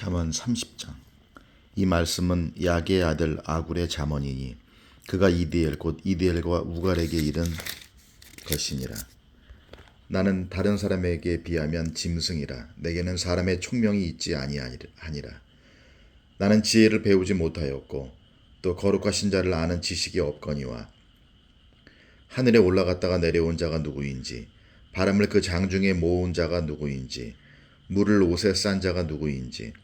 잠언 30장. 이 말씀은 야게의 아들 아굴의 잠언이니 그가 이디엘 곧 이디엘과 우갈에게 이른 것이니라. 나는 다른 사람에게 비하면 짐승이라. 내게는 사람의 총명이 있지 아니하니라. 나는 지혜를 배우지 못하였고 또 거룩하신 자를 아는 지식이 없거니와 하늘에 올라갔다가 내려온 자가 누구인지 바람을 그 장중에 모은 자가 누구인지 물을 옷에 싼 자가 누구인지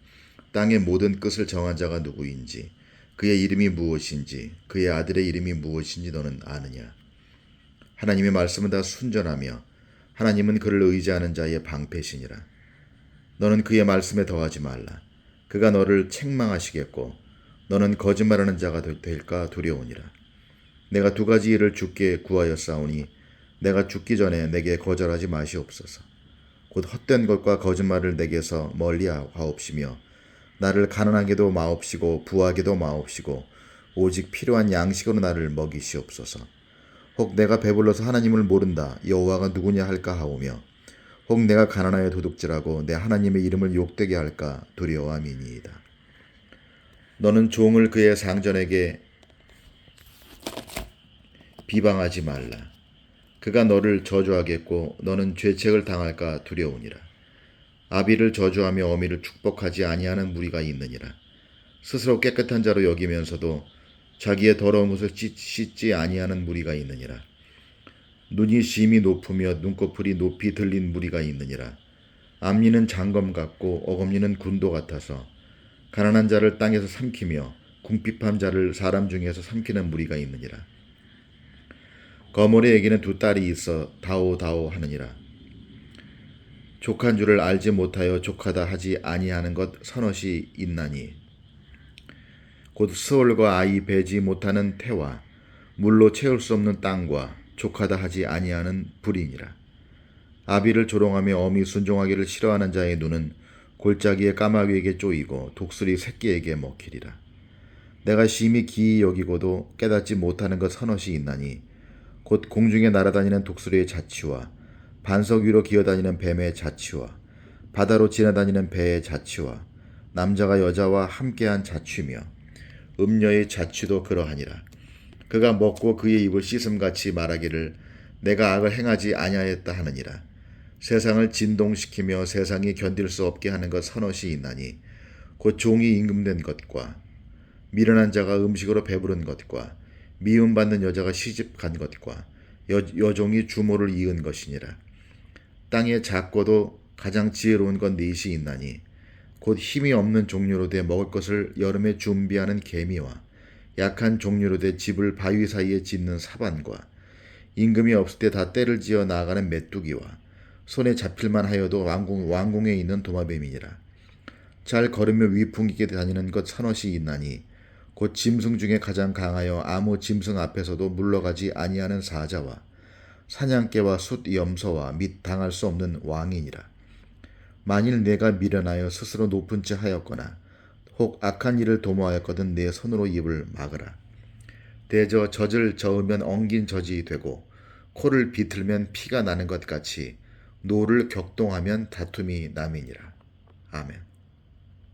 땅의 모든 끝을 정한 자가 누구인지 그의 이름이 무엇인지 그의 아들의 이름이 무엇인지 너는 아느냐? 하나님의 말씀은 다 순전하며 하나님은 그를 의지하는 자의 방패시니라. 너는 그의 말씀에 더하지 말라. 그가 너를 책망하시겠고 너는 거짓말하는 자가 될- 될까 두려우니라. 내가 두 가지 일을 주께 구하였사오니 내가 죽기 전에 내게 거절하지 마시옵소서. 곧 헛된 것과 거짓말을 내게서 멀리 하옵시며 나를 가난하게도 마옵시고 부하게도 마옵시고 오직 필요한 양식으로 나를 먹이시옵소서. 혹 내가 배불러서 하나님을 모른다 여호와가 누구냐 할까 하오며 혹 내가 가난하여 도둑질하고 내 하나님의 이름을 욕되게 할까 두려워함이니이다. 너는 종을 그의 상전에게 비방하지 말라. 그가 너를 저주하겠고 너는 죄책을 당할까 두려우니라. 아비를 저주하며 어미를 축복하지 아니하는 무리가 있느니라. 스스로 깨끗한 자로 여기면서도 자기의 더러운 씻- 씻지 아니하는 무리가 있느니라. 눈이 심히 높으며 눈꺼풀이 높이 들린 무리가 있느니라. 앞니는 장검 같고 어금니는 군도 같아서 가난한 자를 땅에서 삼키며 궁핍한 자를 사람 중에서 삼키는 무리가 있느니라. 거머리 에게는 두 딸이 있어 다오다오 하느니라. 족한 줄을 알지 못하여 족하다 하지 아니하는 것 서넛이 있나니 곧 스올과 아이 배지 못하는 태와 물로 채울 수 없는 땅과 족하다 하지 아니하는 불이니라. 아비를 조롱하며 어미 순종하기를 싫어하는 자의 눈은 골짜기의 까마귀에게 쪼이고 독수리 새끼에게 먹히리라. 내가 심히 기이 여기고도 깨닫지 못하는 것 서넛이 있나니 곧 공중에 날아다니는 독수리의 자치와 반석 위로 기어다니는 뱀의 자치와 바다로 지나다니는 배의 자치와 남자가 여자와 함께한 자취며 음녀의 자취도 그러하니라. 그가 먹고 그의 입을 씻음같이 말하기를 내가 악을 행하지 아니하였다 하느니라. 세상을 진동시키며 세상이 견딜 수 없게 하는 것 서넛이 있나니 곧 종이 임금된 것과 미련한 자가 음식으로 배부른 것과 미움받는 여자가 시집 간 것과 여, 여종이 주모를 이은 것이니라. 땅에 작고도 가장 지혜로운 건 넷이 있나니 곧 힘이 없는 종류로 돼 먹을 것을 여름에 준비하는 개미와 약한 종류로 돼 집을 바위 사이에 짓는 사반과 임금이 없을 때 다 때를 지어 나아가는 메뚜기와 손에 잡힐만 하여도 왕궁, 왕궁에 있는 도마뱀이니라. 잘 걸으며 위풍 있게 다니는 것 서넛이 있나니 곧 짐승 중에 가장 강하여 아무 짐승 앞에서도 물러가지 아니하는 사자와 사냥개와 숫 염소와 및 당할 수 없는 왕이니라. 만일 내가 미련하여 스스로 높은 채 하였거나 혹 악한 일을 도모하였거든 내 손으로 입을 막으라. 대저 젖을 저으면 엉긴 젖이 되고 코를 비틀면 피가 나는 것 같이 노를 격동하면 다툼이 남이니라. 아멘.